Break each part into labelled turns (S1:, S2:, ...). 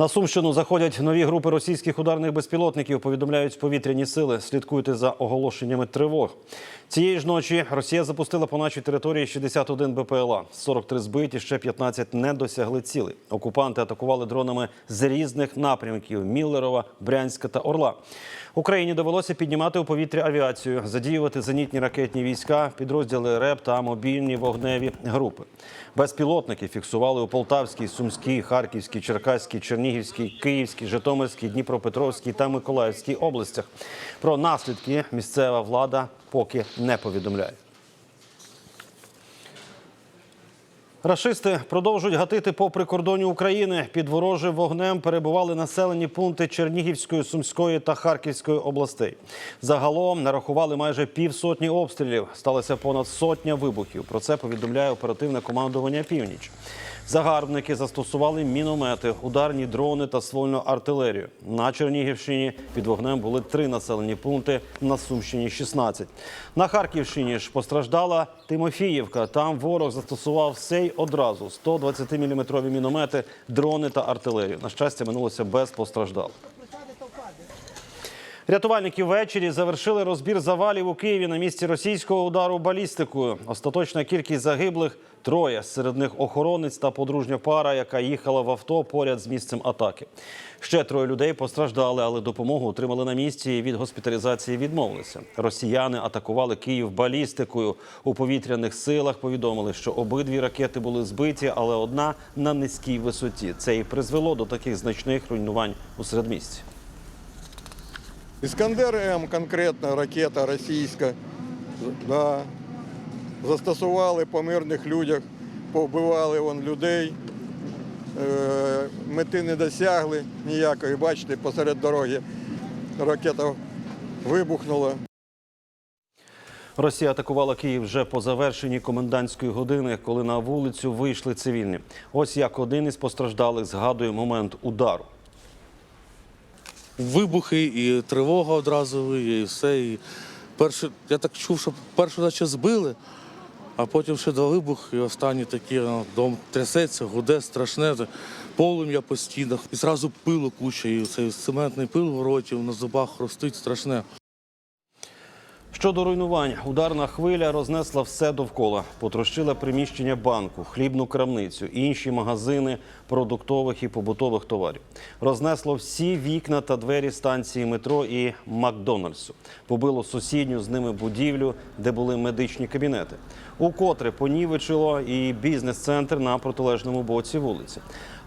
S1: На Сумщину заходять нові групи російських ударних безпілотників. Повідомляють повітряні сили. Слідкуйте за оголошеннями тривог. Цієї ж ночі Росія запустила по нашій території 61 БПЛА. 43 збиті, ще 15 не досягли цілей. Окупанти атакували дронами з різних напрямків: Міллерова, Брянська та Орла. Україні довелося піднімати у повітря авіацію, задіювати зенітні ракетні війська, підрозділи РЕП та мобільні вогневі групи. Безпілотники фіксували у Полтавській, Сумській, Харківській, Черкаській, Чернігівській, Київській, Житомирській, Дніпропетровській та Миколаївській областях. Про наслідки місцева влада поки не повідомляє. Рашисти продовжують гатити по прикордонні України. Під ворожим вогнем перебували населені пункти Чернігівської, Сумської та Харківської областей. Загалом нарахували майже півсотні обстрілів. Сталося понад сотня вибухів. Про це повідомляє оперативне командування Північ. Загарбники застосували міномети, ударні дрони та ствольну артилерію. На Чернігівщині під вогнем були три населені пункти, на Сумщині 16. На Харківщині ж постраждала Тимофіївка. Там ворог застосував все й одразу 120-мм міномети, дрони та артилерію. На щастя, минулося без постраждалих. Рятувальники ввечері завершили розбір завалів у Києві на місці російського удару балістикою. Остаточна кількість загиблих троє. Серед них охоронець та подружня пара, яка їхала в авто поряд з місцем атаки. Ще троє людей постраждали, але допомогу отримали на місці і від госпіталізації відмовилися. Росіяни атакували Київ балістикою. У повітряних силах повідомили, що обидві ракети були збиті, але одна на низькій висоті. Це і призвело до таких значних руйнувань у середмісті.
S2: Іскандер М конкретно ракета російська. Да. Застосували по мирних людях, повбивали вон людей. Е, мети не досягли ніякої. Бачите, посеред дороги ракета вибухнула.
S1: Росія атакувала Київ вже по завершенні комендантської години, коли на вулицю вийшли цивільні. Ось як один із постраждалих згадує момент удару.
S3: Вибухи і тривога одразу, і все. І перше, я так чув, що першу наче збили, а потім ще два вибухи, і останні такі, ну, дом трясеться, гуде, страшне, полум'я по стінах. І зразу пилу куча, і цей цементний пил в роті, на зубах хрустить страшне.
S1: Щодо руйнувань, ударна хвиля рознесла все довкола. Потрощила приміщення банку, хлібну крамницю, інші магазини продуктових і побутових товарів. Рознесло всі вікна та двері станції метро і Макдональдсу. Побило сусідню з ними будівлю, де були медичні кабінети. Укотре понівечило і бізнес-центр на протилежному боці вулиці.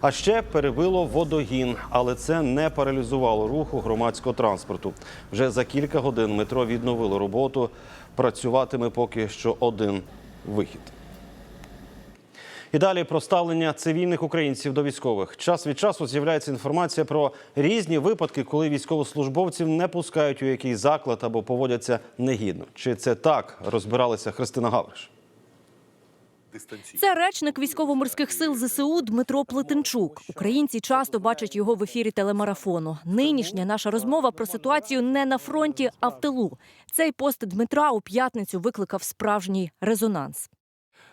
S1: А ще перебило водогін, але це не паралізувало руху громадського транспорту. Вже за кілька годин метро відновило роботу. Працюватиме поки що один вихід. І далі про ставлення цивільних українців до військових. Час від часу з'являється інформація про різні випадки, коли військовослужбовців не пускають у якийсь заклад або поводяться негідно. Чи це так розбиралася Христина Гавриш?
S4: Це речник військово-морських сил ЗСУ Дмитро Плетенчук. Українці часто бачать його в ефірі телемарафону. Нинішня наша розмова про ситуацію не на фронті, а в тилу. Цей пост Дмитра у п'ятницю викликав справжній резонанс.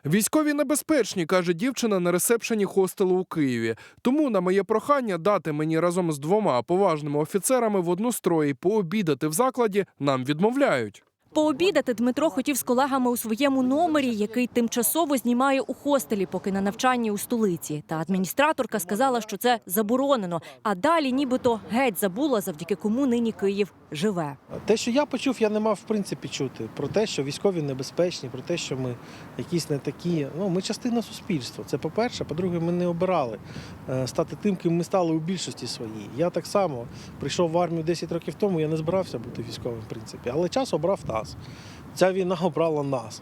S5: Військові небезпечні, каже дівчина на ресепшені хостелу у Києві. Тому на моє прохання дати мені разом з двома поважними офіцерами в однострої пообідати в закладі нам відмовляють.
S4: Пообідати Дмитро хотів з колегами у своєму номері, який тимчасово знімає у хостелі, поки на навчанні у столиці. Та адміністраторка сказала, що це заборонено. А далі, нібито геть забула, завдяки кому нині Київ живе.
S6: Те, що я почув, я не мав в принципі чути про те, що військові небезпечні, про те, що ми якісь не такі. Ну, ми частина суспільства. Це по-перше. По-друге, ми не обирали е, стати тим, ким ми стали у більшості своїй. Я так само прийшов в армію 10 років тому, я не збирався бути військовим, в принципі, але час обрав нас. Ця війна обрала нас.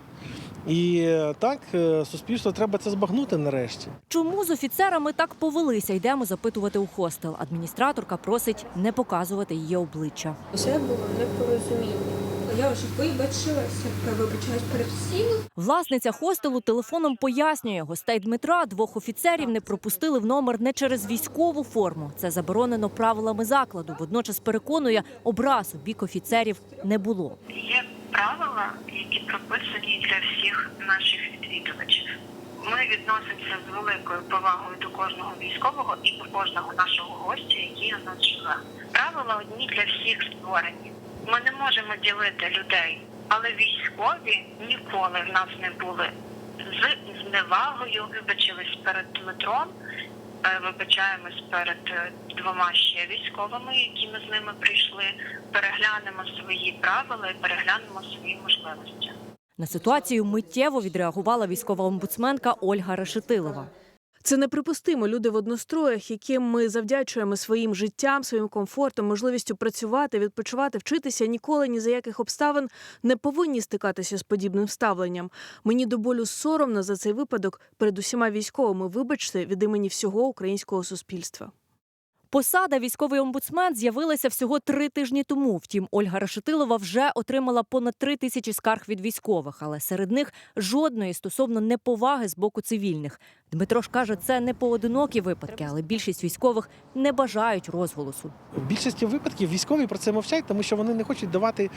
S6: І е, так, е, суспільство треба це збагнути нарешті.
S4: Чому з офіцерами так повелися? Йдемо запитувати у хостел. Адміністраторка просить не показувати її обличчя.
S7: Це було непорозуміння. Я вже вибачилася, вибачаюсь перед всіми.
S4: Власниця хостелу телефоном пояснює, гостей Дмитра двох офіцерів не пропустили в номер не через військову форму. Це заборонено правилами закладу. Водночас переконує, образ у бік офіцерів не було.
S8: Є правила, які прописані для всіх наших відвідувачів. Ми відносимося з великою повагою до кожного військового і до кожного нашого гостя, який у нас живе. Правила одні для всіх створені. Ми не можемо ділити людей, але військові ніколи в нас не були з зневагою. Вибачились перед Дмитром, е, вибачаємось перед е, двома ще військовими, які ми з ними прийшли. Переглянемо свої правила і переглянемо свої можливості.
S4: На ситуацію миттєво відреагувала військова омбудсменка Ольга Решетилова.
S9: Це неприпустимо. Люди в одностроях, яким ми завдячуємо своїм життям, своїм комфортом, можливістю працювати, відпочивати, вчитися, ніколи ні за яких обставин не повинні стикатися з подібним ставленням. Мені до болю соромно за цей випадок перед усіма військовими. Вибачте від імені всього українського суспільства.
S4: Посада військовий омбудсмен з'явилася всього три тижні тому. Втім, Ольга Решетилова вже отримала понад три тисячі скарг від військових, але серед них жодної стосовно неповаги з боку цивільних. Дмитро ж каже, це не поодинокі випадки, але більшість військових не бажають розголосу.
S6: В більшості випадків військові про це мовчать, тому що вони не хочуть давати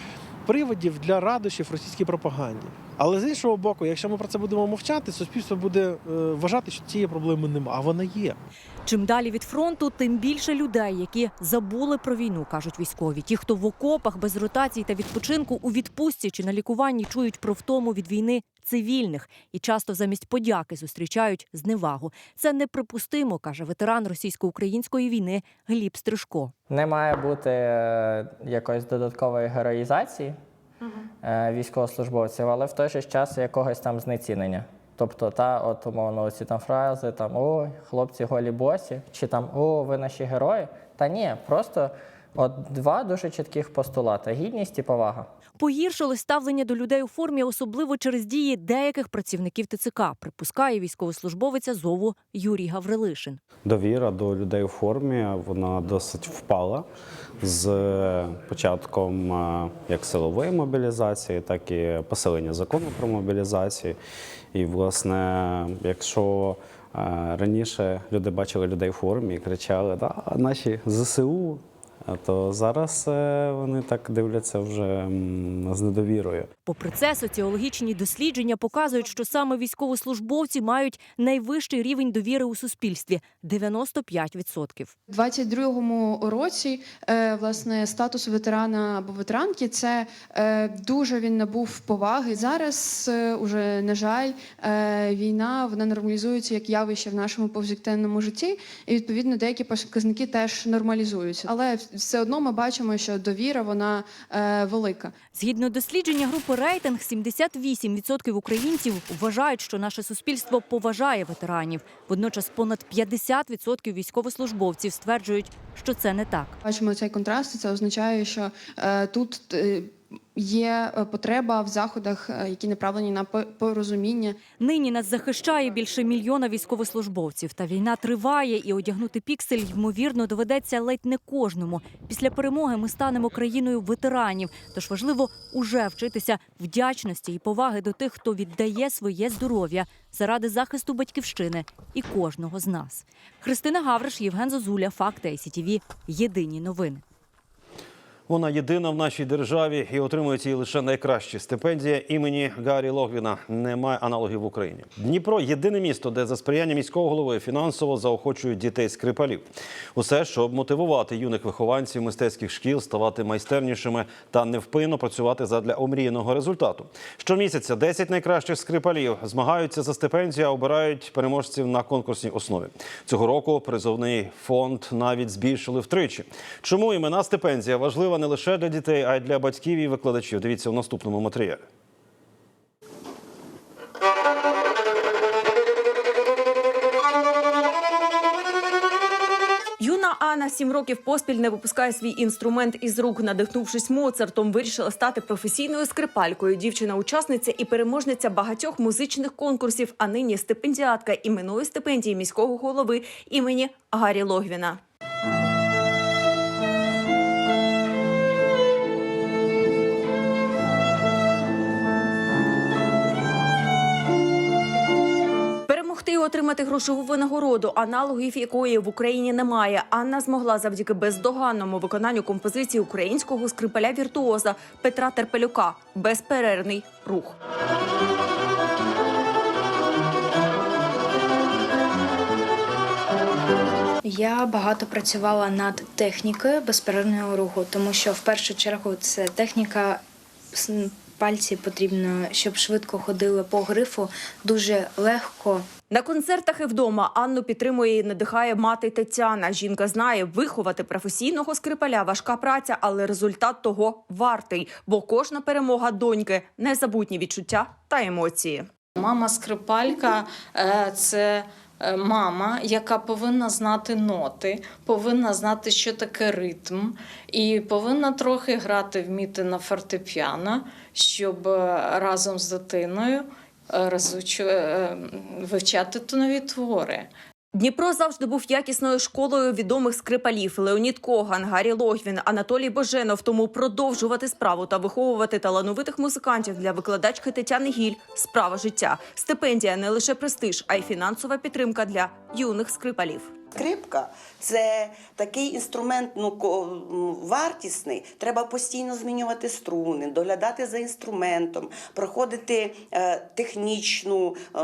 S6: приводів для радощів російській пропаганді. Але з іншого боку, якщо ми про це будемо мовчати, суспільство буде е, вважати, що цієї проблеми немає. А вона є.
S4: Чим далі від фронту, тим більше людей, які забули про війну, кажуть військові. Ті, хто в окопах без ротацій та відпочинку у відпустці чи на лікуванні чують про втому від війни цивільних і часто замість подяки зустрічають зневагу. Це неприпустимо, каже ветеран російсько-української війни Гліб Стрижко.
S10: Не має бути е, якоїсь додаткової героїзації е, військовослужбовців, але в той же час якогось там знецінення. Тобто, та, от умовно, ці там фрази, там ой, хлопці голі босі, чи там о, ви наші герої. Та ні, просто от два дуже чітких постулати: гідність і повага.
S4: Погіршилось ставлення до людей у формі, особливо через дії деяких працівників ТЦК, припускає військовослужбовиця зову Юрій Гаврилишин.
S11: Довіра до людей у формі вона досить впала з початком е, як силової мобілізації, так і посилення закону про мобілізацію. І, власне, якщо е, раніше люди бачили людей в формі і кричали, да, наші ЗСУ, то зараз е, вони так дивляться вже з недовірою.
S4: Попри це, соціологічні дослідження показують, що саме військовослужбовці мають найвищий рівень довіри у суспільстві 95%.
S7: У 22-му році е, власне статус ветерана або ветеранки це е, дуже він набув поваги. Зараз уже на жаль, війна вона нормалізується як явище в нашому повсякденному житті, і відповідно деякі показники теж нормалізуються. Але все одно ми бачимо, що довіра вона е, велика.
S4: Згідно дослідження групи рейтинг, 78% українців вважають, що наше суспільство поважає ветеранів. Водночас понад 50% військовослужбовців стверджують, що це не так.
S7: Бачимо цей контраст. Це означає, що е, тут е, є е, потреба в заходах, е, які направлені на порозуміння.
S4: Нині нас захищає більше мільйона військовослужбовців. Та війна триває, і одягнути піксель ймовірно доведеться ледь не кожному. Після перемоги ми станемо країною ветеранів. Тож важливо уже вчитися вдячності і поваги до тих, хто віддає своє здоров'я заради захисту батьківщини і кожного з нас. Христина Гавриш, Євген Зозуля, Факти ICTV. Єдині новини.
S1: Вона єдина в нашій державі і отримують її лише найкращі. Стипендія імені Гаррі Логвіна немає аналогів в Україні. Дніпро єдине місто, де за сприяння міського голови фінансово заохочують дітей скрипалів. Усе, щоб мотивувати юних вихованців мистецьких шкіл, ставати майстернішими та невпинно працювати задля омріяного результату. Щомісяця 10 найкращих скрипалів змагаються за стипендію, а обирають переможців на конкурсній основі. Цього року призовний фонд навіть збільшили втричі. Чому імена стипендія важлива не лише для дітей, а й для батьків і викладачів? Дивіться у наступному матеріалі.
S9: Юна Анна сім років поспіль не випускає свій інструмент із рук. Надихнувшись Моцартом, вирішила стати професійною скрипалькою. Дівчина-учасниця і переможниця багатьох музичних конкурсів, а нині стипендіатка іменної стипендії міського голови імені Гаррі Логвіна.
S12: Отримати грошову винагороду, аналогів якої в Україні немає. Анна змогла завдяки бездоганному виконанню композиції українського скрипаля віртуоза Петра Терпелюка безперервний рух.
S13: Я багато працювала над технікою безперервного руху, тому що в першу чергу це техніка пальці потрібно, щоб швидко ходили по грифу, дуже легко.
S12: На концертах і вдома Анну підтримує і надихає мати Тетяна. Жінка знає, виховати професійного скрипаля важка праця, але результат того вартий, бо кожна перемога доньки незабутні відчуття та емоції.
S14: Мама скрипалька е, це е, мама, яка повинна знати ноти, повинна знати, що таке ритм, і повинна трохи грати вміти на фортепіано, щоб е, разом з дитиною е, розучу- е, вивчати тонові твори.
S12: Дніпро завжди був якісною школою відомих скрипалів Леонід Коган, Гаррі Логвін, Анатолій Боженов. Тому продовжувати справу та виховувати талановитих музикантів для викладачки Тетяни Гіль справа життя. Стипендія не лише престиж, а й фінансова підтримка для юних скрипалів.
S15: Скрипка це такий інструмент ну, вартісний. Треба постійно змінювати струни, доглядати за інструментом, проходити е, технічну е,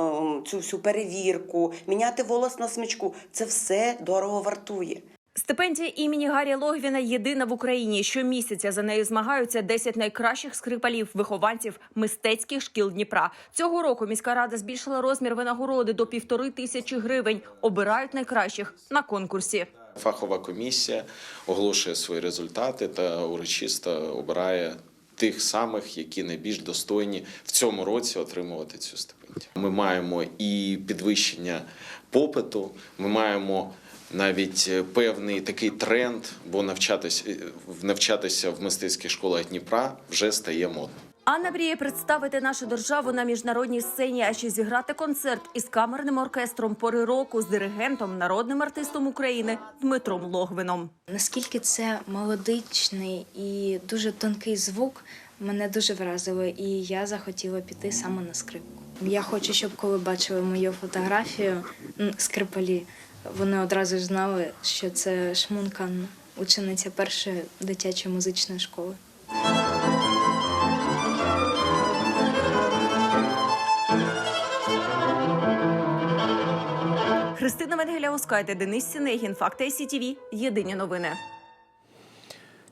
S15: цю всю перевірку, міняти волос на смичку. Це все дорого вартує.
S12: Стипендія імені Гаррі Логвіна єдина в Україні. Щомісяця за нею змагаються 10 найкращих скрипалів, вихованців мистецьких шкіл Дніпра. Цього року міська рада збільшила розмір винагороди до півтори тисячі гривень. Обирають найкращих на конкурсі.
S16: Фахова комісія оголошує свої результати та урочисто обирає тих самих, які найбільш достойні в цьому році отримувати цю стипендію. Ми маємо і підвищення попиту, ми маємо навіть е, певний такий тренд, бо навчатися навчатися в мистецьких школах Дніпра вже стає модно.
S12: Анна мріє представити нашу державу на міжнародній сцені, а ще зіграти концерт із камерним оркестром пори року з диригентом, народним артистом України Дмитром Логвином.
S13: Наскільки це мелодичний і дуже тонкий звук, мене дуже вразило, і я захотіла піти саме на скрипку. Я хочу, щоб коли бачили мою фотографію скрипалі, вони одразу ж знали, що це Шмункан, учениця першої дитячої музичної школи.
S12: Христина Венгеля-Ускайте, Денис Сінегін, Факти СІТВ. Єдині новини.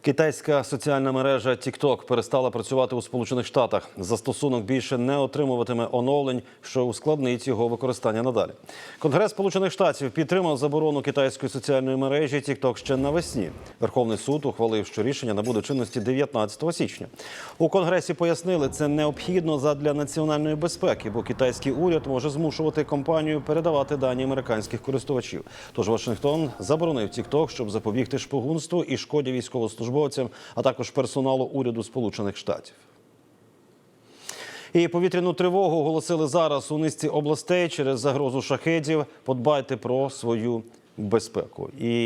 S1: Китайська соціальна мережа TikTok перестала працювати у Сполучених Штатах. Застосунок більше не отримуватиме оновлень, що ускладнить його використання надалі. Конгрес Сполучених Штатів підтримав заборону китайської соціальної мережі TikTok ще навесні. Верховний суд ухвалив, що рішення набуде чинності 19 січня. У конгресі пояснили, це необхідно задля національної безпеки, бо китайський уряд може змушувати компанію передавати дані американських користувачів. Тож Вашингтон заборонив TikTok, щоб запобігти шпигунству і шкоді військовослужбовцям, а також персоналу уряду Сполучених Штатів. І повітряну тривогу оголосили зараз у низці областей через загрозу шахедів. Подбайте про свою безпеку. І